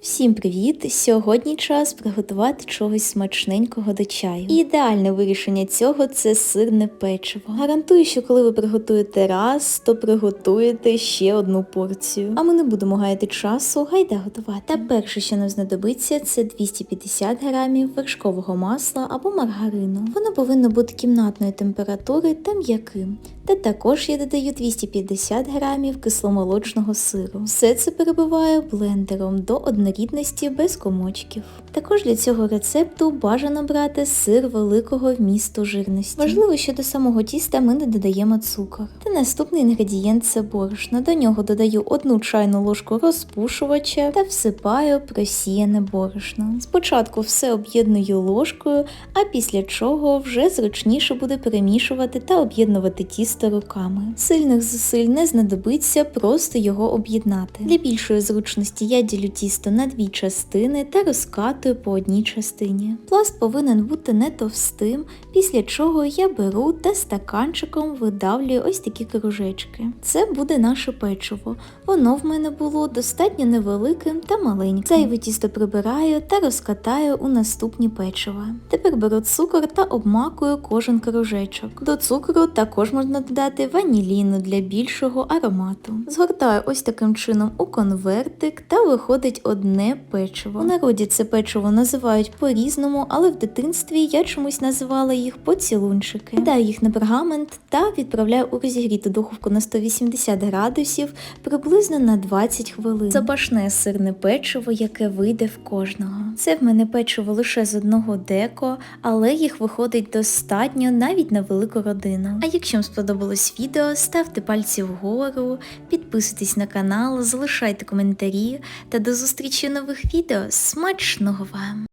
Всім привіт! Сьогодні час приготувати чогось смачненького до чаю. І ідеальне вирішення цього це сирне печиво. Гарантую, що коли ви приготуєте раз, то приготуєте ще одну порцію. А ми не будемо гаяти часу, гайда готувати. Та перше, що нам знадобиться, це 250 грамів вершкового масла або маргарину. Воно повинно бути кімнатної температури та м'яким. Та також я додаю 250 грамів кисломолочного сиру. Все це перебиваю блендером до однорідності без комочків. Також для цього рецепту бажано брати сир великого вмісту жирності. Важливо, що до самого тіста ми не додаємо цукор. Та наступний інгредієнт це борошно. До нього додаю одну чайну ложку розпушувача та всипаю просіяне борошно. Спочатку все об'єдную ложкою, а після чого вже зручніше буде перемішувати та об'єднувати тісто руками. Сильних зусиль не знадобиться, просто його об'єднати. Для більшої зручності я ділю тісто на дві частини та розкатую по одній частині. Пласт повинен бути не товстим, після чого я беру та стаканчиком видавлюю ось такі кружечки. Це буде наше печиво. Воно в мене було достатньо невеликим та маленьким. Зайве тісто прибираю та розкатаю у наступні печива. Тепер беру цукор та обмакую кожен кружечок. До цукру також можна додати ваніліну для більшого аромату. Згортаю ось таким чином у конвертик та виходить одне печиво. У народі це печиво називають по-різному, але в дитинстві я чомусь називала їх поцілунчики. Кидаю їх на пергамент та відправляю у розігріту духовку на 180 градусів приблизно на 20 хвилин. Запашне сирне печиво, яке вийде в кожного. Це в мене печиво лише з одного деко, але їх виходить достатньо навіть на велику родину. А якщо вам сподобалось відео, ставте пальці вгору, підписуйтесь на канал, залишайте коментарі та до зустрічі нових відео. Смачного вам!